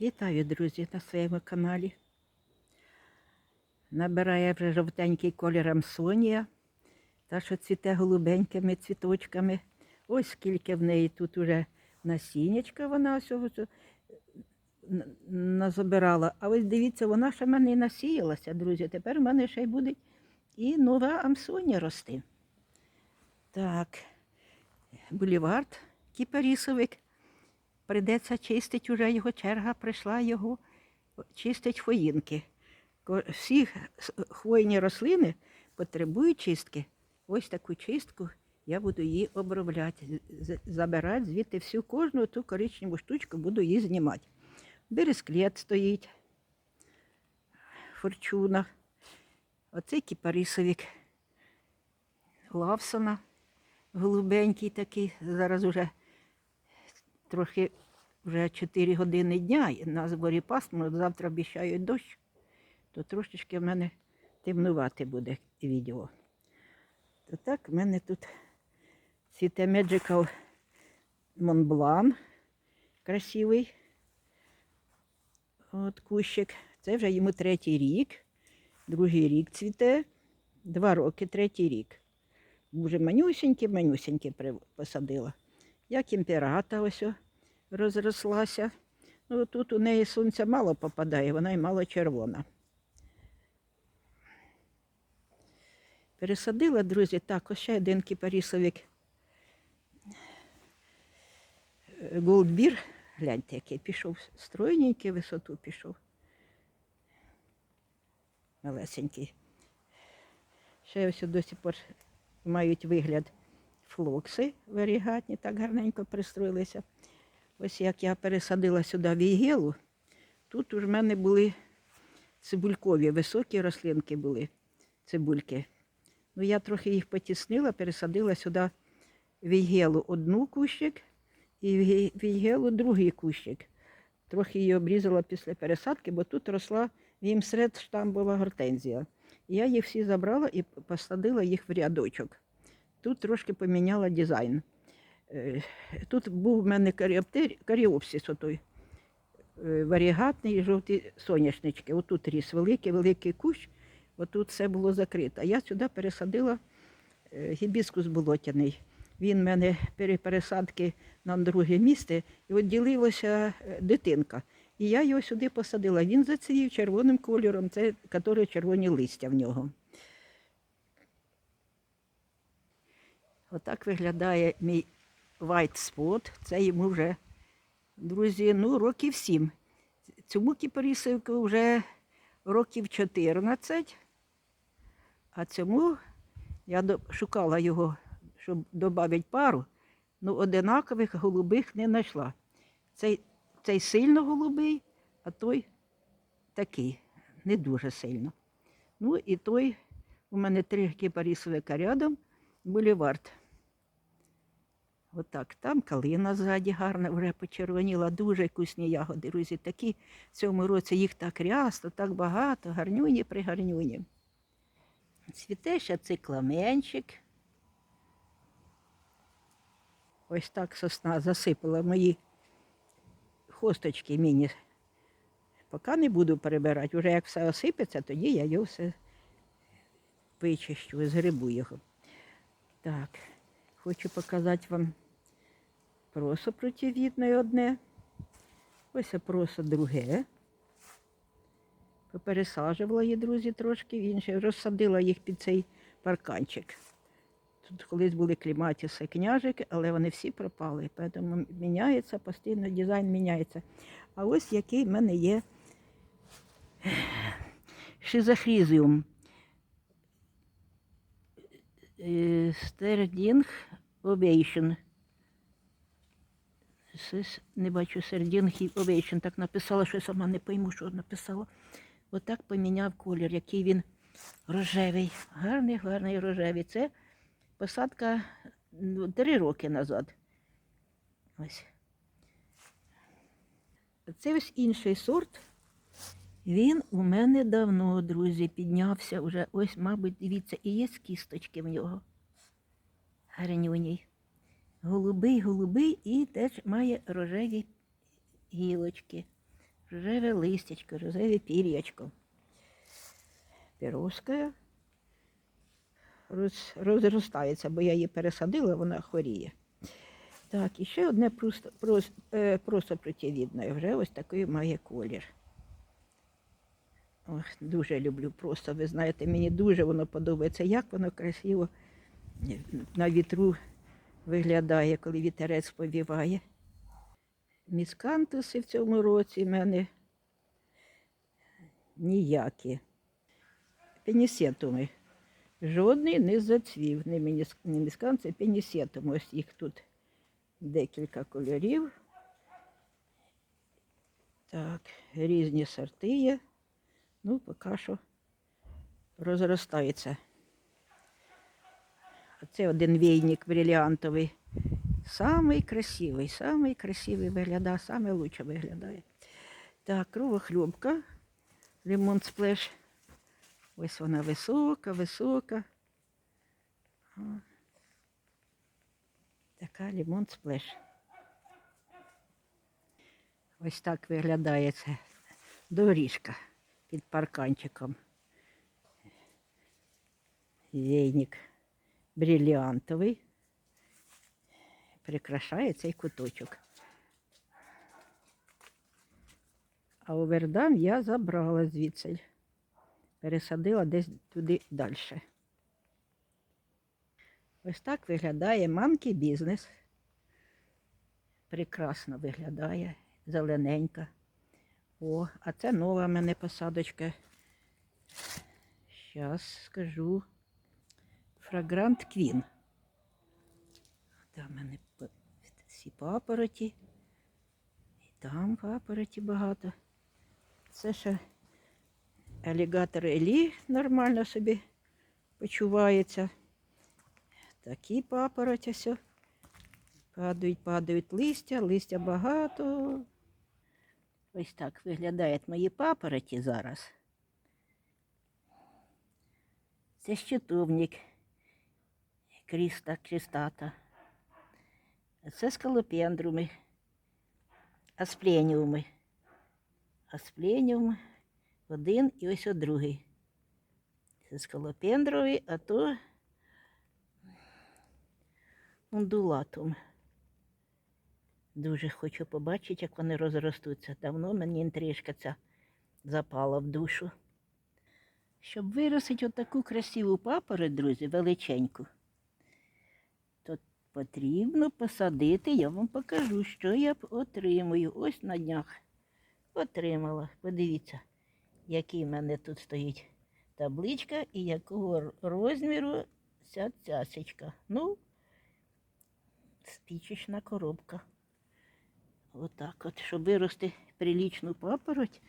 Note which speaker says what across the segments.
Speaker 1: Вітаю, друзі, на своєму каналі. Набирає вже жовтенький колір Амсонія, та що цвіте голубенькими цвіточками. Ось скільки в неї тут уже насіннячка вона всього назабирала. А ось дивіться, вона ще в мене і насіялася, друзі. Тепер в мене ще й буде і нова Амсонія рости. Так, булівард, кіпарісовик. Прийдеться чистить уже його черга, прийшла його чистить хвоїнки. Всі хвойні рослини потребують чистки. Ось таку чистку я буду її обробляти, забирати звідти всю кожну ту коричневу штучку буду її знімати. Бересклет стоїть, форчуна, оцей кіпарисовик, лавсона, голубенький такий, зараз уже трохи вже 4 години дня, і на зборі пасмурно, завтра обіцяють дощ, то трошечки в мене темнувати буде відео. То так, в мене тут цвіте Magical Montblanc красивий. От кущик. Це вже йому третій рік. Другий рік цвіте. Два роки, третій рік. Вже манюсенькі, манюсенькі посадила. Як імперата ось розрослася. Ну, тут у неї сонця мало попадає, вона й мало червона. Пересадила, друзі, так, ось ще один кіпарісовик. Е, Голдбір, гляньте, який пішов стройненький, висоту пішов. Малесенький. Ще ось до сих пор мають вигляд флокси варігатні, так гарненько пристроїлися. Ось як я пересадила сюди вігелу, тут в мене були цибулькові, високі рослинки були, цибульки. Ну, я трохи їх потіснила, пересадила сюди вігелу одну кущик і ві- вігелу другий кущик. Трохи її обрізала після пересадки, бо тут росла вімсред штамбова гортензія. Я їх всі забрала і посадила їх в рядочок. Тут трошки поміняла дизайн. Е, Тут був в мене каріопсис, отой, е, варігатний жовті соняшнички. Отут ріс великий, великий кущ, отут все було закрито. Я сюди пересадила е, гібіскус болотяний. Він в мене при пересадки на друге місце, і от ділилася дитинка. І я його сюди посадила. Він зацвів червоним кольором, це червоні листя в нього. Отак виглядає мій white spot. Це йому вже, друзі, ну, років сім. Цьому кіпарісовику вже років 14, а цьому я шукала його, щоб додати пару, ну одинакових голубих не знайшла. Цей, цей сильно голубий, а той такий, не дуже сильно. Ну і той, у мене три кіпарісовика рядом, булівард. Отак, там калина ззаді гарна, вже почервоніла, дуже вкусні ягоди, друзі. Такі в цьому році їх так рясно, так багато, гарнюні пригарнюні. Цвіте ще цикламенчик. Ось так сосна засипала мої хосточки міні. Поки не буду перебирати, вже як все осипеться, тоді я його все вичищу, згребу його. Так, хочу показати вам просо противітне одне. Ось просо друге. Попересаджувала її, друзі, трошки в інше. Розсадила їх під цей парканчик. Тут колись були кліматіси княжики, але вони всі пропали. Тому міняється, постійно дизайн міняється. А ось який в мене є шизохрізіум. Е, Стердінг Ovation. Сис- Не бачу Сердінг Ovation. Так написала, що я сама не пойму, що написала. Отак поміняв колір, який він рожевий. Гарний, гарний рожевий. Це посадка три роки назад. Ось. Це ось інший сорт. Він у мене давно, друзі, піднявся вже. Ось, мабуть, дивіться, і є кісточки в нього. Гарнюній. Голубий, голубий і теж має рожеві гілочки. рожеве листячко, рожеве пір'ячко. Піровська роз, розростається, бо я її пересадила, вона хворіє. Так, і ще одне просто, прос, е, просто противідне. Вже ось такий має колір. Ох, дуже люблю просто, ви знаєте, мені дуже воно подобається, як воно красиво на вітру виглядає, коли вітерець повіває. Міскантуси в цьому році в мене ніякі. Пенісетуми. Жодний не зацвів. Не, мініс- не міскант, це пенісетум. Ось їх тут декілька кольорів. Так, різні сорти є. Ну, поки що розростається. Оце один війник бриліантовий. Самий красивий, самий красивий виглядає, самий лучше виглядає. Так, кровохлюбка, лимон сплеш. Ось вона висока, висока. Така лимон сплеш. Ось так виглядає це доріжка під парканчиком. Вейник бриллиантовий. Прикрашає цей куточок. А овердам я забрала звідси. Пересадила десь туди далі. Ось так виглядає манкий бізнес. Прекрасно виглядає, зелененька. О, а це нова в мене посадочка. Зараз скажу. Фрагрант Квін. Там в мене всі папороті. І там папороті багато. Це ще алігатор Елі нормально собі почувається. Такі папороті все. Падають, падають листя, листя багато. Ось так виглядають мої папороті зараз. Це щитовник кріста, крістата. Це скалопендруми, аспленіуми. Аспленіум один і ось о другий. Це скалопендровий, а то ундулатум. Дуже хочу побачити, як вони розростуться. Давно мені інтрижка ця запала в душу. Щоб виростити отаку красиву папороть, друзі, величеньку, потрібно посадити, я вам покажу, що я отримую. Ось на днях отримала. Подивіться, який в мене тут стоїть табличка і якого розміру ця цясечка. Ну, спічечна коробка. Отак от, щоб вирости прилічну папороть.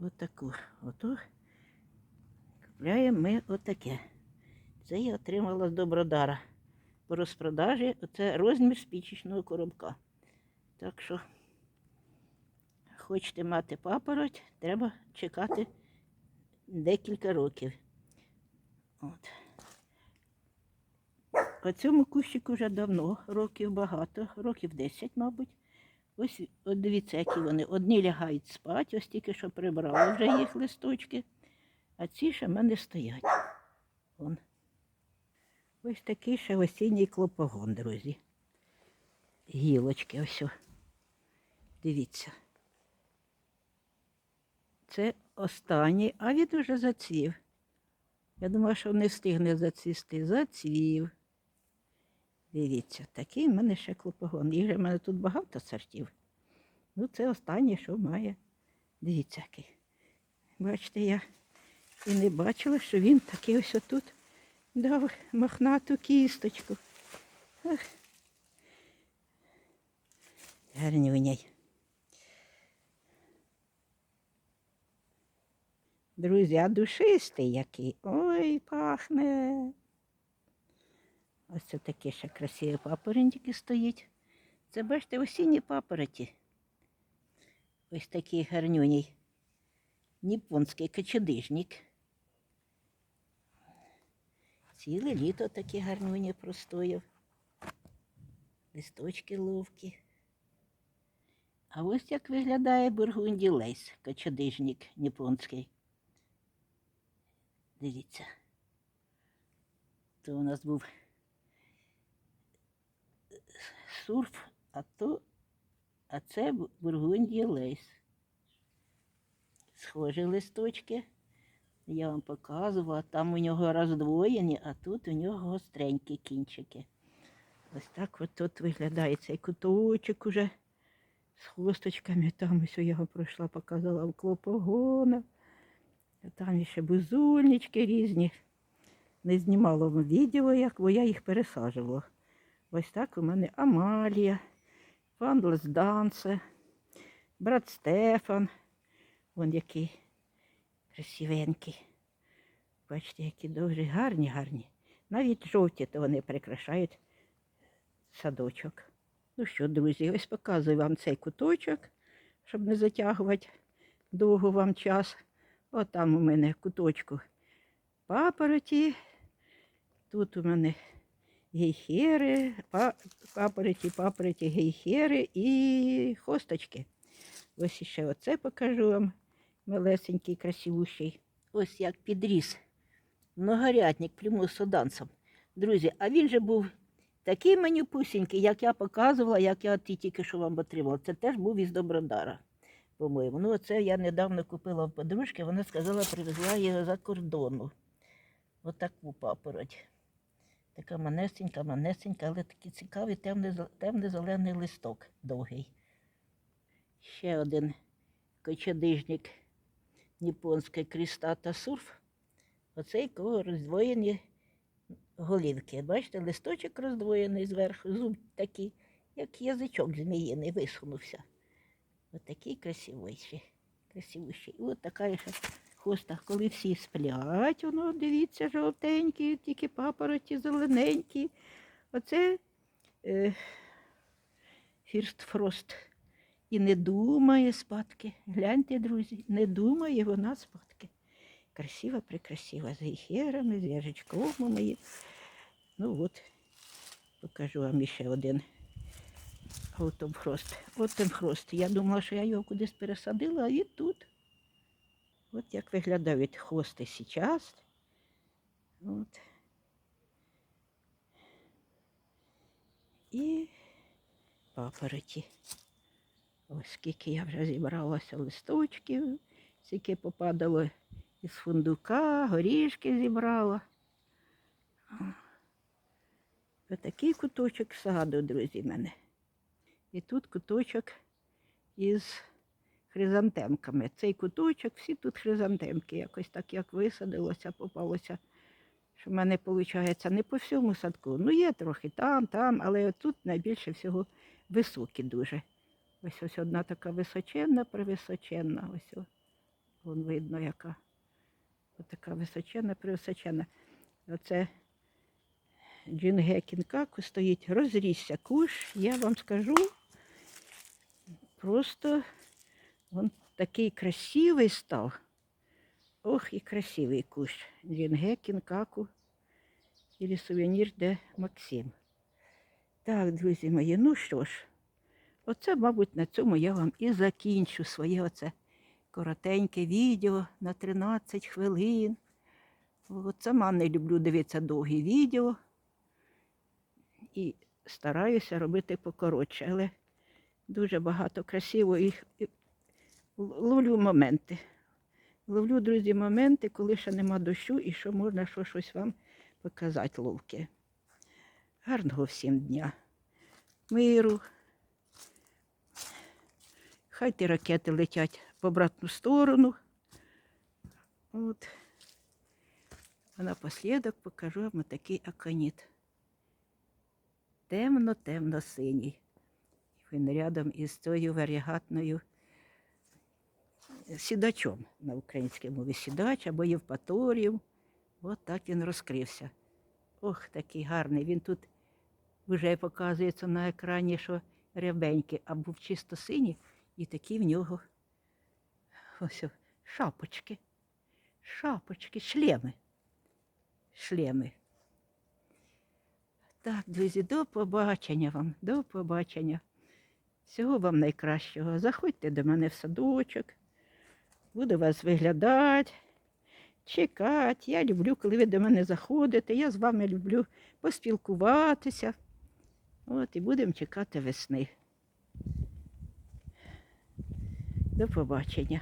Speaker 1: Отаку. Ото купляємо ми отаке. Це я отримала з Добродара. По розпродажі це розмір спічечного коробка. Так що, хочете мати папороть, треба чекати декілька років. От. По цьому кущику вже давно, років багато, років 10, мабуть. Ось от дивіться, які вони. Одні лягають спати, ось тільки що прибрали вже їх листочки, а ці ще в мене стоять. Вон. Ось такий ще осінній клопогон, друзі. Гілочки ось. Дивіться. Це останній, а він уже зацвів. Я думала, що не встигне зацвісти. Зацвів. Дивіться, такий в мене ще клопогон. Їх же в мене тут багато сортів. Ну, це останнє, що має. Дивіться, який. Бачите, я і не бачила, що він такий ось отут дав мохнату кісточку. Ах. Гарнюняй. Друзі, а душистий який. Ой, пахне. Ось це такі ще красиві папоротники стоять. Це бачите, осінні папороті. Ось такий гарнюній. Ніпонський кочедижник. Ціле літо такі гарнюні простояв. Листочки ловкі. А ось як виглядає бургунді лейс, кочодижник японський. Дивіться. То у нас був сурф, а то, а це бу- бургундія лейс. Схожі листочки. Я вам показувала, там у нього роздвоєні, а тут у нього гостренькі кінчики. Ось так от тут виглядає цей куточок уже з хвосточками. Там ось я його пройшла, показала в клопогона. Там ще бузульнички різні. Не знімала відео, як, бо я їх пересаджувала. Ось так у мене Амалія, пан Лезданце, брат Стефан. Вон який красивенький. Бачите, які дуже гарні, гарні. Навіть жовті то вони прикрашають садочок. Ну що, друзі, ось показую вам цей куточок, щоб не затягувати довго вам час. От там у мене куточку папороті. Тут у мене гейхери, папороті, папороті, гейхери і хосточки. Ось ще оце покажу вам. Малесенький, красивущий. Ось як підріс. Многорядник плюмосоданцем. Друзі, а він же був такий манюпусінький, як я показувала, як я ті тільки що вам отримала. Це теж був із Добродара, по-моєму. Ну, оце я недавно купила в подружки, вона сказала, привезла його за кордону. Отаку папороть. Така манесенька, манесенька, але такий цікавий темний, зелений листок довгий. Ще один кочадижник японський крістата сурф. Оцей кого роздвоєні голівки. Бачите, листочок роздвоєний зверху, зуб такий, як язичок зміїний, висунувся. Ось такий красивий. Красивущий. І от така ще хоста, коли всі сплять, воно, дивіться, жовтенькі, тільки папороті зелененькі. Оце е, фірстфрост. І не думає спадки. Гляньте, друзі, не думає вона спадки. Красива, прикрасива, з гейхерами, з яжичком мої. Ну от, покажу вам ще один аутомхрост. От ten хрост. Я думала, що я його кудись пересадила, а він тут. От як виглядають хвости зараз. От. І папороті. Ось скільки я вже зібралася листочків, скільки попадало із фундука, горішки зібрала. Ось такий куточок саду, друзі, мене. І тут куточок із хризантемками. Цей куточок, всі тут хризантемки. Якось так як висадилося, попалося. Що в мене виходить не по всьому садку. Ну, є трохи там, там, але тут найбільше всього високі дуже. Ось ось одна така височенна, превисоченна. Ось. Вон видно, яка. Ось така височенна, превисоченна. Оце джинге кінкаку стоїть, розрісся куш, я вам скажу. Просто він такий красивий став. Ох, і красивий кущ. Джинге кінкаку. Или сувенір де Максим. Так, друзі мої, ну що ж. Оце, мабуть, на цьому я вам і закінчу своє оце коротеньке відео на 13 хвилин. От сама не люблю дивитися довгі відео. І стараюся робити покоротше, але дуже багато красиво їх ловлю моменти. Ловлю, друзі, моменти, коли ще нема дощу і що можна що щось вам показати ловке. Гарного всім дня. Миру. Хай ті ракети летять в обратну сторону. От. А напослідок покажу вам такий аконіт. Темно-темно синій. Він рядом із тою варігатною сідачом на українській мові сідач або Євпаторієм. От так він розкрився. Ох, такий гарний. Він тут вже показується на екрані, що рябенький, а був чисто синій, і такі в нього ось шапочки. Шапочки, шлеми. Шлеми. Так, друзі, до побачення вам, до побачення. Всього вам найкращого. Заходьте до мене в садочок. Буду вас виглядати, чекати. Я люблю, коли ви до мене заходите. Я з вами люблю поспілкуватися. От, і будемо чекати весни. До побачення.